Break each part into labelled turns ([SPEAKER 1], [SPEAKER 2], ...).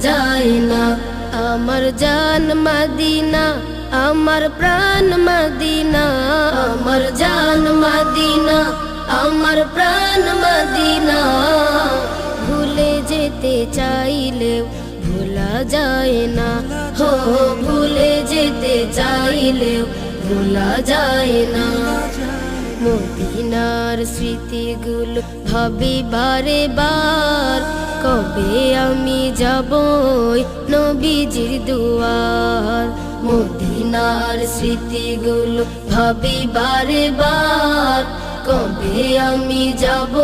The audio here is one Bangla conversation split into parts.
[SPEAKER 1] যায় না। আমার জান মদিনা, আমার প্রাণ মদিনা। আমার জান মদিনা, আমার প্রাণ মদিনা। ভুলে যেতে চাইলেও ভোলা যায় না। হো, ভুলে যেতে চাইলেও ভোলা যায় না। মদিনার স্মৃতিগুলো ভাবি বারে বার কবে আমি যাব নবীজির দুয়ার। মদিনার স্মৃতিগুলো ভাবি বারে বার কবে আমি যাব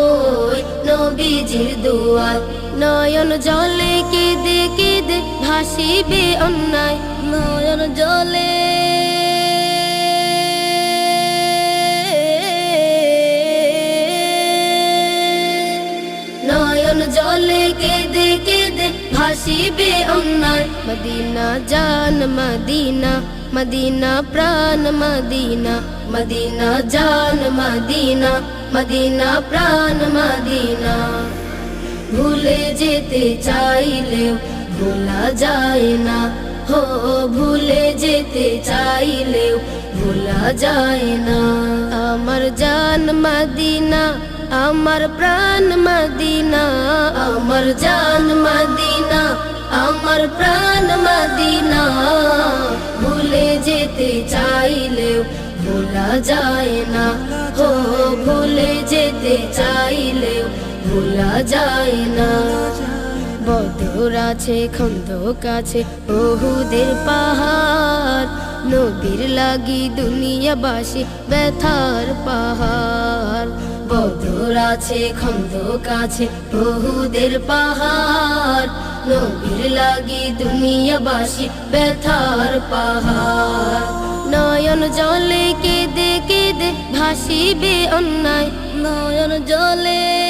[SPEAKER 1] নবীজির দুয়ার। নয়ন জলে কেঁদে কেঁদে ভাসিবে অন্যায়। নয়ন জলে জলে কেঁদে কেঁদে ভাসিবে অন্যায় মদিনা জান মদিনা মদিনা প্রাণ মদিনা মদিনা জান মদিনা মদিনা প্রাণ মদিনা ভুলে যেতে চাইলেও ভোলা যায় না হো ভুলে যেতে চাইলেও ভোলা যায় না আমার জান মদিনা আমার প্রাণ মদিনা, আমার জান মদিনা, আমার প্রাণ মদিনা। ভুলে যেতে চাইলেও ভোলা যায় না, হো, ভুলে যেতে চাইলেও ভোলা যায় না। বদর আছে, খন্দক আছে, বহুদের পাহাড়। নবীর লাগি দুনিয়াবাসী ব্যথার পাহাড়। বদর আছে, খন্দক আছে, বহুদের পাহাড়। নবীর লাগি দুনিয়াবাসী ব্যথার পাহাড়। নয়ন জলে কেঁদে কেঁদে ভাসিবে অন্যায়, নয়ন জলে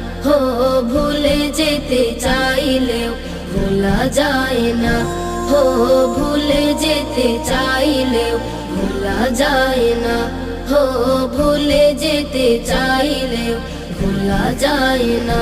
[SPEAKER 1] হো ভুলে যেতে চাইলেও ভোলা যায় না। হো ভুলে যেতে চাইলেও ভোলা যায় না। হো, ভুলে যেতে চাইলেও ভোলা যায় না।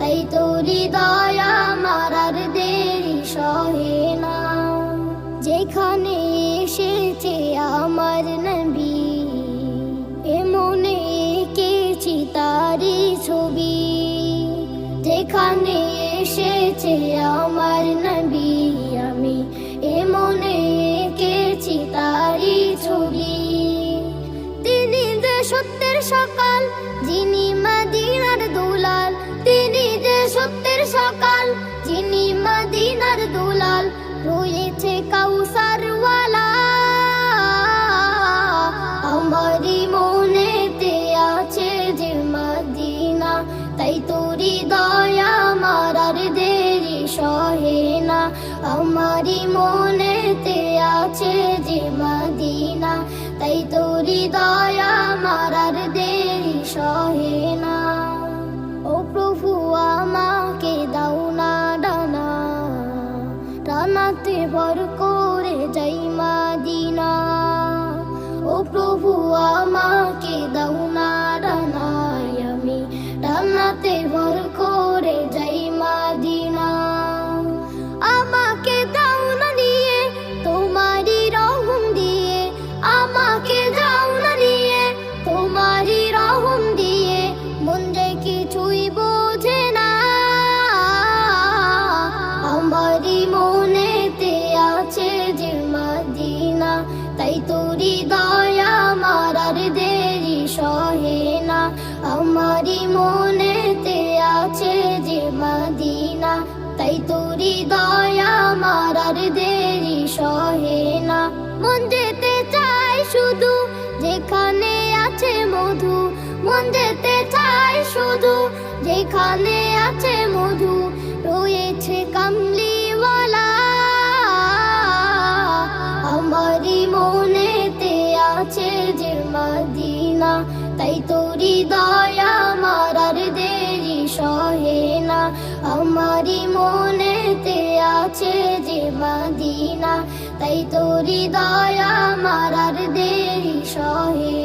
[SPEAKER 2] তাই তোরি দয়া মারার দেরি সহে না। যেখানে এসেছে আমার নবী, এমনে এঁকেছি তারি ছবি। যেখানে এসেছে আমার নবী, আমি এমনে এঁকেছি তারি ছবি। তিনি যে সত্যের সকাল, যিনি মদিনার দুলাল আমারি মনেতে আছে যে মদিনা তাই তোরি দয়া তাই তোরি দয়া মারার দেরি সহে না। আমারই মনেতে আছে যে মদিনা। তাই তোরি দয়া মারার দেরি সহে না। মন যেতে চাই শুধু যেখানে আছে মধু। মন যেতে চাই শুধু যেখানে আছে আছে যে মদিনা তাই তোরি দয়া মারার দেরি সহে